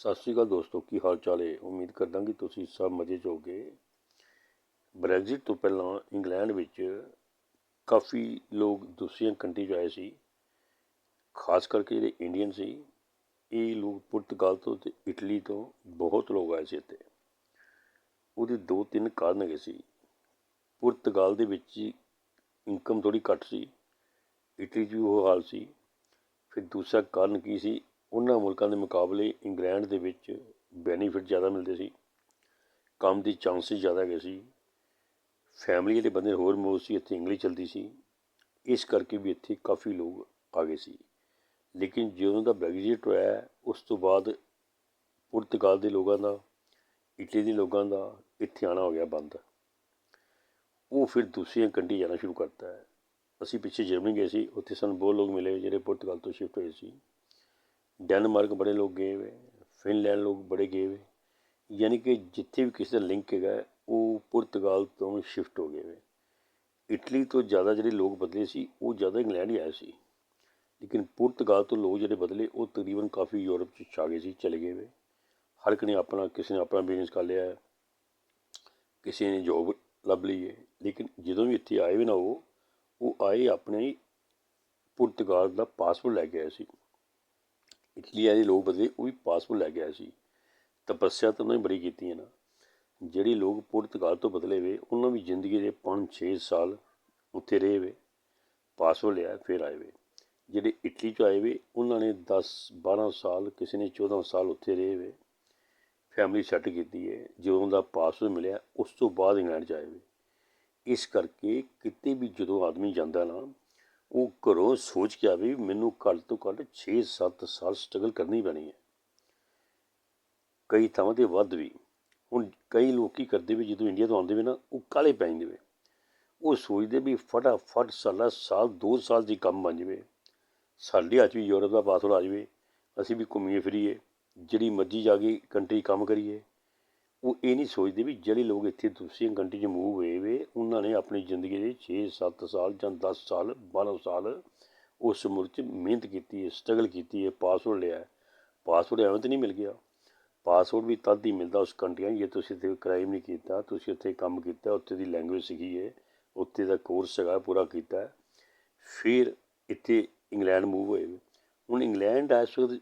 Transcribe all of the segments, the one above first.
ਸਤਿ ਸ਼੍ਰੀ ਅਕਾਲ ਦੋਸਤੋ, ਕੀ ਹਾਲ ਚਾਲ ਹੈ? ਉਮੀਦ ਕਰਦਾ ਕਿ ਤੁਸੀਂ ਸਭ ਮਜ਼ੇ 'ਚ ਹੋਗੇ ਬ੍ਰੈਗਜ਼ਿਟ ਤੋਂ ਪਹਿਲਾਂ ਇੰਗਲੈਂਡ ਵਿੱਚ ਕਾਫੀ ਲੋਕ ਦੂਸਰੀਆਂ ਕੰਟਰੀ 'ਚ ਆਏ ਸੀ। ਖਾਸ ਕਰਕੇ ਜਿਹੜੇ ਇੰਡੀਅਨ ਸੀ, ਇਹ ਲੋਕ ਪੁਰਤਗਾਲ ਤੋਂ ਤੇ ਇਟਲੀ ਤੋਂ ਬਹੁਤ ਲੋਕ ਆਏ ਸੀ ਇੱਥੇ। ਉਹਦੇ ਦੋ ਤਿੰਨ ਕਾਰਨ ਹੈਗੇ ਸੀ। ਪੁਰਤਗਾਲ ਦੇ ਵਿੱਚ ਇਨਕਮ ਥੋੜੀ ਘੱਟ ਸੀ। ਇਟਲੀ 'ਚ ਵੀ ਉਹ ਹਾਲ ਸੀ। ਫਿਰ ਦੂਸਰਾ ਕਾਰਨ ਕੀ ਸੀ? ਉਹਨਾਂ ਮੁਲਕਾਂ ਦੇ ਮੁਕਾਬਲੇ ਇੰਗਲੈਂਡ ਦੇ ਵਿੱਚ ਬੈਨੀਫਿਟ ਜ਼ਿਆਦਾ ਮਿਲਦੇ ਸੀ, ਕੰਮ ਦੀ ਚਾਂਸਿਸ ਜ਼ਿਆਦਾ ਹੈਗੇ ਸੀ ਫੈਮਿਲੀ ਦੇ ਬੰਦੇ ਹੋਰ ਮੋਸਟ ਸੀ, ਇੱਥੇ ਇੰਗਲਿਸ਼ ਚਲਦੀ ਸੀ, ਇਸ ਕਰਕੇ ਵੀ ਇੱਥੇ ਕਾਫੀ ਲੋਕ ਆ ਗਏ ਸੀ। ਲੇਕਿਨ ਜਦੋਂ ਦਾ ਬ੍ਰੈਗਜ਼ਿਟ ਹੋਇਆ, ਉਸ ਤੋਂ ਬਾਅਦ ਪੁਰਤਗਾਲ ਦੇ ਲੋਕਾਂ ਦਾ ਇਟਲੀ ਦੇ ਲੋਕਾਂ ਦਾ ਇੱਥੇ ਆਣਾ ਹੋ ਗਿਆ ਬੰਦ। ਉਹ ਫਿਰ ਦੂਸਰੀਆਂ ਕੰਟਰੀ ਜਾਣਾ ਸ਼ੁਰੂ ਕਰਤਾ ਹੈ। ਅਸੀਂ ਪਿੱਛੇ ਜਰਮਨੀ ਗਏ ਸੀ, ਉੱਥੇ ਸਾਨੂੰ ਬਹੁਤ ਲੋਕ ਮਿਲੇ ਜਿਹੜੇ ਪੁਰਤਗਾਲ ਤੋਂ ਸ਼ਿਫਟ ਹੋਏ ਸੀ। ਡੈਨਮਾਰਕ ਬੜੇ ਲੋਕ ਗਏ ਵੇ ਫਿਨਲੈਂਡ ਲੋਕ ਬੜੇ ਗਏ ਵੇ ਯਾਨੀ ਕਿ ਜਿੱਥੇ ਵੀ ਕਿਸੇ ਦਾ ਲਿੰਕ ਹੈਗਾ, ਉਹ ਪੁਰਤਗਾਲ ਤੋਂ ਸ਼ਿਫਟ ਹੋ ਗਏ ਵੇ ਇਟਲੀ ਤੋਂ ਜ਼ਿਆਦਾ ਜਿਹੜੇ ਲੋਕ ਬਦਲੇ ਸੀ, ਉਹ ਜ਼ਿਆਦਾ ਇੰਗਲੈਂਡ ਹੀ ਆਏ ਸੀ। ਲੇਕਿਨ ਪੁਰਤਗਾਲ ਤੋਂ ਲੋਕ ਜਿਹੜੇ ਬਦਲੇ, ਉਹ ਤਕਰੀਬਨ ਕਾਫੀ ਯੂਰਪ 'ਚ ਛਾ ਗਏ ਸੀ, ਚਲੇ ਗਏ ਵੇ ਹਰ ਇੱਕ ਨੇ ਆਪਣਾ, ਕਿਸੇ ਨੇ ਆਪਣਾ ਬਿਜ਼ਨਸ ਕਰ ਲਿਆ, ਕਿਸੇ ਨੇ ਜੋਬ ਲੱਭ ਲਈ ਹੈ। ਲੇਕਿਨ ਜਦੋਂ ਵੀ ਇੱਥੇ ਆਏ ਵੀ ਨਾ ਉਹ ਉਹ ਆਏ ਆਪਣੇ ਪੁਰਤਗਾਲ ਦਾ ਪਾਸਪੋਰਟ ਲੈ ਕੇ ਆਏ ਸੀ। ਇਟਲੀ ਵਾਲੇ ਲੋਕ ਬਦਲੇ ਉਹ ਵੀ ਪਾਸਪੋਰਟ ਲੈ ਕੇ ਆਏ ਸੀ। ਤਪੱਸਿਆ ਤਾਂ ਉਹਨਾਂ ਨੇ ਬੜੀ ਕੀਤੀ ਹੈ ਨਾ। ਜਿਹੜੀ ਲੋਕ ਪੁਰਤਗਾਲ ਤੋਂ ਬਦਲੇ ਵੇ, ਉਹਨਾਂ ਵੀ ਜ਼ਿੰਦਗੀ ਦੇ 5-6 ਸਾਲ ਉੱਥੇ ਰਹੇ ਵੇ ਪਾਸਪੋਰਟ ਲਿਆ, ਫਿਰ ਆਏ ਵੇ। ਜਿਹੜੇ ਇਟਲੀ ਚ ਆਏ ਵੇ, ਉਹਨਾਂ ਨੇ 10-12 ਸਾਲ, ਕਿਸੇ ਨੇ 14 ਸਾਲ ਉੱਥੇ ਰਹੇ ਵੇ। ਫੈਮਿਲੀ ਸੈੱਟ ਕੀਤੀ ਹੈ। ਜਦੋਂ ਦਾ ਪਾਸਪੋਰਟ ਮਿਲਿਆ, ਉਸ ਤੋਂ ਬਾਅਦ ਇੰਗਲੈਂਡ ਚ ਆਏ ਵੇ। ਇਸ ਕਰਕੇ ਕਿਤੇ ਵੀ ਜਦੋਂ ਆਦਮੀ ਜਾਂਦਾ ਨਾ ਉਹ ਘਰੋਂ ਸੋਚ ਕੇ ਆਵੇ ਮੈਨੂੰ ਘੱਟ ਤੋਂ ਘੱਟ 6-7 ਸਾਲ ਸਟਰਗਲ ਕਰਨੀ ਪੈਣੀ ਹੈ। ਕਈ ਥਾਵਾਂ ਤੇ ਵੱਧ ਵੀ। ਹੁਣ ਕਈ ਲੋਕ ਕੀ ਕਰਦੇ ਵੀ ਜਦੋਂ ਇੰਡੀਆ ਤੋਂ ਆਉਂਦੇ ਵੀ ਨਾ, ਉਹ ਕਾਲੇ ਪੈ ਜਾਂਦੇ ਵੇ। ਉਹ ਸੋਚਦੇ ਵੀ ਫਟਾਫਟ ਸਾਲਾ ਸਾਲ 2 ਸਾਲ ਦੀ ਕੰਮ ਬਣ ਜਾਵੇ। ਸਾਡੇ ਅੱਜ ਵੀ ਯੂਰਪ ਦਾ ਪਾਸਪੋਰਟ ਆ ਜਾਵੇ। ਅਸੀਂ ਵੀ ਘੁੰਮੀਏ ਫਿਰੀਏ। ਜਿਹੜੀ ਮਰਜ਼ੀ ਜਾ ਕੇ ਕੰਟਰੀ ਕੰਮ ਕਰੀਏ। ਉਹ ਇਹ ਨਹੀਂ ਸੋਚਦੇ ਵੀ ਜਿਹੜੇ ਲੋਕ ਇੱਥੇ ਦੂਸਰੀਆਂ ਕੰਟਰੀ 'ਚ ਮੂਵ ਹੋਏ ਵੇ, ਉਹਨਾਂ ਨੇ ਆਪਣੀ ਜ਼ਿੰਦਗੀ ਦੇ 6-7 ਸਾਲ ਜਾਂ 10 ਸਾਲ 12 ਸਾਲ ਉਸ ਉਮਰ 'ਚ ਮਿਹਨਤ ਕੀਤੀ ਹੈ ਸਟਰਗਲ ਕੀਤੀ ਹੈ ਪਾਸਪੋਰਟ ਲਿਆ ਪਾਸਪੋਰਟ ਐਵੇਂ ਤਾਂ ਨਹੀਂ ਮਿਲ ਗਿਆ। ਪਾਸਪੋਰਟ ਵੀ ਤਦ ਹੀ ਮਿਲਦਾ ਉਸ ਕੰਟਰੀਆਂ ਜੇ ਤੁਸੀਂ ਇੱਥੇ ਕ੍ਰਾਈਮ ਨਹੀਂ ਕੀਤਾ, ਤੁਸੀਂ ਉੱਥੇ ਕੰਮ ਕੀਤਾ, ਉੱਥੇ ਦੀ ਲੈਂਗੁਏਜ ਸਿੱਖੀ ਹੈ, ਉੱਥੇ ਦਾ ਕੋਰਸ ਹੈਗਾ, ਪੂਰਾ ਕੀਤਾ ਫਿਰ ਇੱਥੇ ਇੰਗਲੈਂਡ ਮੂਵ ਹੋਏ ਹੁਣ ਇੰਗਲੈਂਡ ਇਸ ਵਕਤ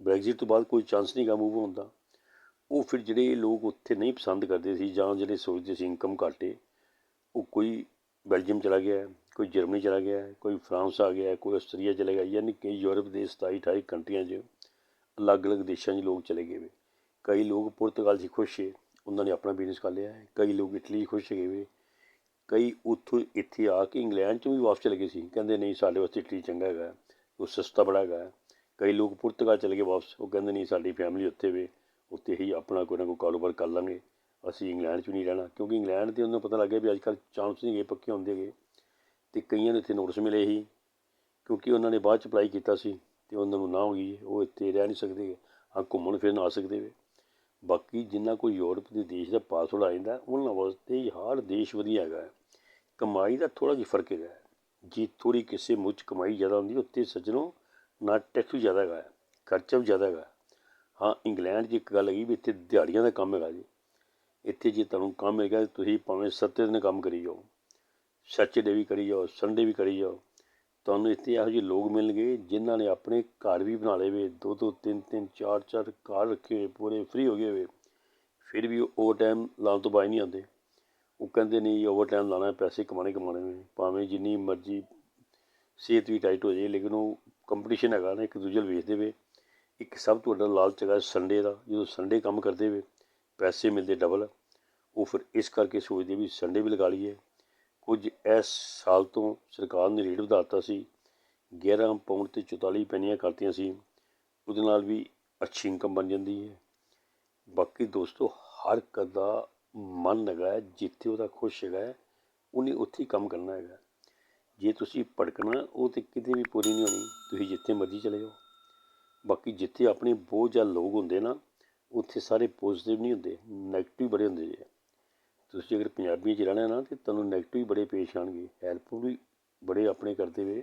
ਬ੍ਰੈਗਜ਼ਿਟ ਤੋਂ ਬਾਅਦ ਕੋਈ ਚਾਂਸ ਨਹੀਂ ਗਾ ਮੂਵ ਹੋਣ ਦਾ। ਉਹ ਫਿਰ ਜਿਹੜੇ ਲੋਕ ਉੱਥੇ ਨਹੀਂ ਪਸੰਦ ਕਰਦੇ ਸੀ ਜਾਂ ਜਿਹੜੇ ਸੋਚਦੇ ਸੀ ਇਨਕਮ ਘੱਟ ਏ, ਉਹ ਕੋਈ ਬੈਲਜੀਅਮ ਚਲਾ ਗਿਆ, ਕੋਈ ਜਰਮਨੀ ਚਲਾ ਗਿਆ, ਕੋਈ ਫਰਾਂਸ ਆ ਗਿਆ, ਕੋਈ ਆਸਟਰੀਆ ਚਲੇ ਗਿਆ, ਯਾਨੀ ਕਿ ਯੂਰਪ ਦੇ 27 28 ਕੰਟਰੀਆਂ 'ਚ ਅਲੱਗ-ਅਲੱਗ ਦੇਸ਼ਾਂ 'ਚ ਲੋਕ ਚਲੇ ਗਏ ਵੇ। ਕਈ ਲੋਕ ਪੁਰਤਗਾਲ 'ਚ ਖੁਸ਼ ਏ, ਉਹਨਾਂ ਨੇ ਆਪਣਾ ਬਿਜ਼ਨਸ ਕਰ ਲਿਆ ਹੈ। ਕਈ ਲੋਕ ਇਟਲੀ ਖੁਸ਼ ਹੈਗੇ ਵੇ। ਕਈ ਉੱਥੋਂ ਇੱਥੇ ਆ ਕੇ ਇੰਗਲੈਂਡ 'ਚ ਵੀ ਵਾਪਸ ਚਲੇ ਗਏ ਸੀ। ਕਹਿੰਦੇ ਨਹੀਂ ਸਾਡੇ ਵਾਸਤੇ ਇਟਲੀ ਚੰਗਾ ਹੈਗਾ, ਉਹ ਸਸਤਾ ਬੜਾ ਹੈਗਾ। ਕਈ ਲੋਕ ਪੁਰਤਗਾਲ ਚਲੇ ਗਏ ਵਾਪਸ, ਉਹ ਕਹਿੰਦੇ ਨਹੀਂ ਸਾਡੀ ਫੈਮਿਲੀ ਉੱਥੇ ਵੇ। ਉੱਥੇ ਹੀ ਆਪਣਾ ਕੋਈ ਨਾ ਕੋਈ ਕਾਰੋਬਾਰ ਕਰ ਲਾਂਗੇ। ਅਸੀਂ ਇੰਗਲੈਂਡ 'ਚ ਨਹੀਂ ਰਹਿਣਾ, ਕਿਉਂਕਿ ਇੰਗਲੈਂਡ ਤੇ ਉਹਨਾਂ ਨੂੰ ਪਤਾ ਲੱਗਿਆ ਵੀ ਅੱਜ ਕੱਲ੍ਹ ਚਾਂਸ ਨਹੀਂ ਗਏ ਪੱਕੇ ਹੁੰਦੇ ਗਏ ਤੇ ਕਈਆਂ ਨੂੰ ਇੱਥੇ ਨੋਟਿਸ ਮਿਲੇ ਸੀ, ਕਿਉਂਕਿ ਉਹਨਾਂ ਨੇ ਬਾਅਦ 'ਚ ਅਪਲਾਈ ਕੀਤਾ ਸੀ ਤੇ ਉਹਨਾਂ ਨੂੰ ਨਾ ਹੋ ਗਈ, ਉਹ ਇੱਥੇ ਰਹਿ ਨਹੀਂ ਸਕਦੇ। ਹਾਂ, ਘੁੰਮਣ ਫਿਰਨ ਆ ਸਕਦੇ ਵੇ। ਬਾਕੀ ਜਿੰਨਾ ਕੋਈ ਯੂਰਪ ਦੇ ਦੇਸ਼ ਦਾ ਪਾਸਵਰਡ ਆ ਜਾਂਦਾ, ਉਹਨਾਂ ਵਾਸਤੇ ਹੀ ਹਰ ਦੇਸ਼ ਵਧੀਆ ਹੈਗਾ ਕਮਾਈ ਦਾ ਥੋੜਾ ਜਿਹਾ ਫ਼ਰਕ ਹੈਗਾ ਜੀ ਥੋੜੀ ਕਿਸੇ ਮੁੱਚ ਕਮਾਈ ਜ਼ਿਆਦਾ ਹੁੰਦੀ, ਉੱਥੇ ਸੱਜਣੋਂ ਨਾ ਟੈਕਸ ਵੀ ਜ਼ਿਆਦਾ ਹੈਗਾ ਖਰਚਾ ਵੀ ਜ਼ਿਆਦਾ ਹੈਗਾ ਹਾਂ, ਇੰਗਲੈਂਡ 'ਚ ਇੱਕ ਗੱਲ ਹੈਗੀ ਵੀ ਇੱਥੇ ਦਿਹਾੜੀਆਂ ਦਾ ਕੰਮ ਹੈਗਾ ਜੀ। ਇੱਥੇ ਜੇ ਤੁਹਾਨੂੰ ਕੰਮ ਹੈਗਾ ਤੁਸੀਂ ਭਾਵੇਂ ਸੱਤੇ ਦਿਨ ਕੰਮ ਕਰੀ ਜਾਓ ਸੈਚਰਡੇ ਵੀ ਕਰੀ ਜਾਓ, ਸੰਡੇ ਵੀ ਕਰੀ ਜਾਓ, ਤੁਹਾਨੂੰ ਇੱਥੇ ਇਹੋ ਜਿਹੇ ਲੋਕ ਮਿਲਣਗੇ ਜਿਨ੍ਹਾਂ ਨੇ ਆਪਣੇ ਘਰ ਵੀ ਬਣਾ ਲਏ ਵੇ, ਦੋ ਦੋ, ਤਿੰਨ ਤਿੰਨ, ਚਾਰ ਚਾਰ ਘਰ ਰੱਖੇ ਹੋਏ, ਪੂਰੇ ਫ੍ਰੀ ਹੋ ਗਏ ਵੇ ਫਿਰ ਵੀ ਉਹ ਟਾਈਮ ਲਾਉਣ ਤੋਂ ਬਾਅਦ ਨਹੀਂ ਆਉਂਦੇ। ਉਹ ਕਹਿੰਦੇ ਨਹੀਂ ਓਵਰ ਟਾਈਮ ਲਾਣਾ ਪੈਸੇ ਕਮਾਣੇ ਕਮਾਣੇ ਨੇ। ਭਾਵੇਂ ਜਿੰਨੀ ਮਰਜ਼ੀ ਸਿਹਤ ਵੀ ਟਾਈਟ ਹੋ ਜਾਏ, ਲੇਕਿਨ ਉਹ ਕੰਪੀਟੀਸ਼ਨ ਹੈਗਾ ਨਾ, ਇੱਕ ਦੂਜੇ ਨੂੰ ਵੇਚਦੇ ਵੇ। ਇੱਕ ਸਭ ਤੋਂ ਵੱਡਾ ਲਾਲਚ ਹੈਗਾ ਸੰਡੇ ਦਾ, ਜਦੋਂ ਸੰਡੇ ਕੰਮ ਕਰਦੇ ਵੇ, ਪੈਸੇ ਮਿਲਦੇ ਡਬਲ ਉਹ ਫਿਰ ਇਸ ਕਰਕੇ ਸੋਚਦੇ ਵੀ ਸੰਡੇ ਵੀ ਲਗਾ ਲਈਏ। ਕੁਝ ਇਸ ਸਾਲ ਤੋਂ ਸਰਕਾਰ ਨੇ ਰੇਟ ਵਧਾਤਾ ਸੀ 11 ਪਾਉਂਡ ਤੇ 44 ਪੈਨੀਆਂ ਕਰਤੀਆਂ ਸੀ। ਉਹਦੇ ਨਾਲ ਵੀ ਅੱਛੀ ਇਨਕਮ ਬਣ ਜਾਂਦੀ ਹੈ। ਬਾਕੀ ਦੋਸਤੋ, ਹਰ ਇੱਕ ਦਾ ਮਨ ਹੈਗਾ, ਜਿੱਥੇ ਉਹਦਾ ਖੁਸ਼ ਹੈਗਾ, ਉਹਨੇ ਉੱਥੇ ਹੀ ਕੰਮ ਕਰਨਾ ਹੈਗਾ। ਜੇ ਤੁਸੀਂ ਭੜਕਣਾ ਉਹ ਤੇ ਕਿਤੇ ਵੀ ਪੂਰੀ ਨਹੀਂ ਹੋਣੀ, ਤੁਸੀਂ ਜਿੱਥੇ ਮਰਜ਼ੀ ਚਲੇ ਜਾਓ। ਬਾਕੀ ਜਿੱਥੇ ਆਪਣੇ ਬਹੁਤ ਜ਼ਿਆਦਾ ਲੋਕ ਹੁੰਦੇ ਨਾ, ਉੱਥੇ ਸਾਰੇ ਪੋਜ਼ੀਟਿਵ ਨਹੀਂ ਹੁੰਦੇ ਨੈਗੇਟਿਵ ਬੜੇ ਹੁੰਦੇ ਜੇ। ਤੁਸੀਂ ਅਗਰ ਪੰਜਾਬੀਆਂ 'ਚ ਰਹਿਣਾ ਨਾ, ਤਾਂ ਤੁਹਾਨੂੰ ਨੈਗੇਟਿਵ ਬੜੇ ਪੇਸ਼ ਆਣਗੇ ਹੈਲਪ ਵੀ ਬੜੇ ਆਪਣੇ ਕਰਦੇ ਵੇ।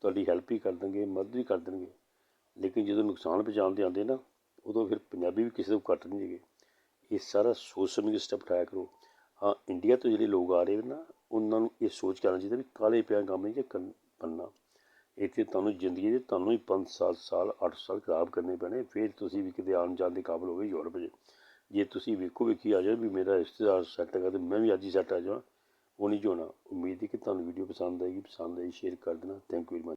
ਤੁਹਾਡੀ ਹੈਲਪ ਹੀ ਕਰ ਦੇਣਗੇ, ਮਦਦ ਵੀ ਕਰ ਦੇਣਗੇ। ਲੇਕਿਨ ਜਦੋਂ ਨੁਕਸਾਨ ਪਹੁੰਚਾਉਣ ਦੇ ਆਉਂਦੇ ਨਾ, ਉਦੋਂ ਫਿਰ ਪੰਜਾਬੀ ਵੀ ਕਿਸੇ ਤੋਂ ਘੱਟ ਨਹੀਂ ਹੈਗੇ। ਇਹ ਸਾਰਾ ਸੋਚ ਸਮਝ ਕੇ ਸਟੈਪ ਉਠਾਇਆ ਕਰੋ। ਹਾਂ ਇੰਡੀਆ ਤੋਂ ਜਿਹੜੇ ਲੋਕ ਆ ਰਹੇ ਨੇ ਨਾ, ਉਹਨਾਂ ਨੂੰ ਇਹ ਸੋਚ ਕਰਨਾ ਚਾਹੀਦਾ ਵੀ ਕਾਲੇ ਪਿਆ ਕੰਮ ਨਹੀਂ ਜੇ ਕਰਨ ਬਣਨਾ ਇੱਥੇ ਤੁਹਾਨੂੰ ਜ਼ਿੰਦਗੀ ਦੇ ਤੁਹਾਨੂੰ ਹੀ 5 7 ਸਾਲ 8 ਸਾਲ ਖਰਾਬ ਕਰਨੇ ਪੈਣੇ, ਫਿਰ ਤੁਸੀਂ ਵੀ ਕਿਤੇ ਆਉਣ ਜਾਣ ਦੇ ਕਾਬਲ ਹੋਵੇ ਯੂਰਪ 'ਚ। ਜੇ ਤੁਸੀਂ ਵੇਖੋ ਵੇਖੀ ਆ ਜਾਓ ਵੀ ਮੇਰਾ ਰਿਸ਼ਤੇਦਾਰ ਸੈੱਟ ਹੈਗਾ ਤੇ ਮੈਂ ਵੀ ਅੱਜ ਹੀ ਸੈੱਟ ਆ ਜਾਵਾਂ, ਉਹ ਨਹੀਂ ਹੋਣਾ ਉਮੀਦ ਹੈ ਕਿ ਤੁਹਾਨੂੰ ਵੀਡੀਓ ਪਸੰਦ ਆਏਗੀ, ਪਸੰਦ ਆਈ ਸ਼ੇਅਰ ਕਰ ਦੇਣਾ। Thank you very much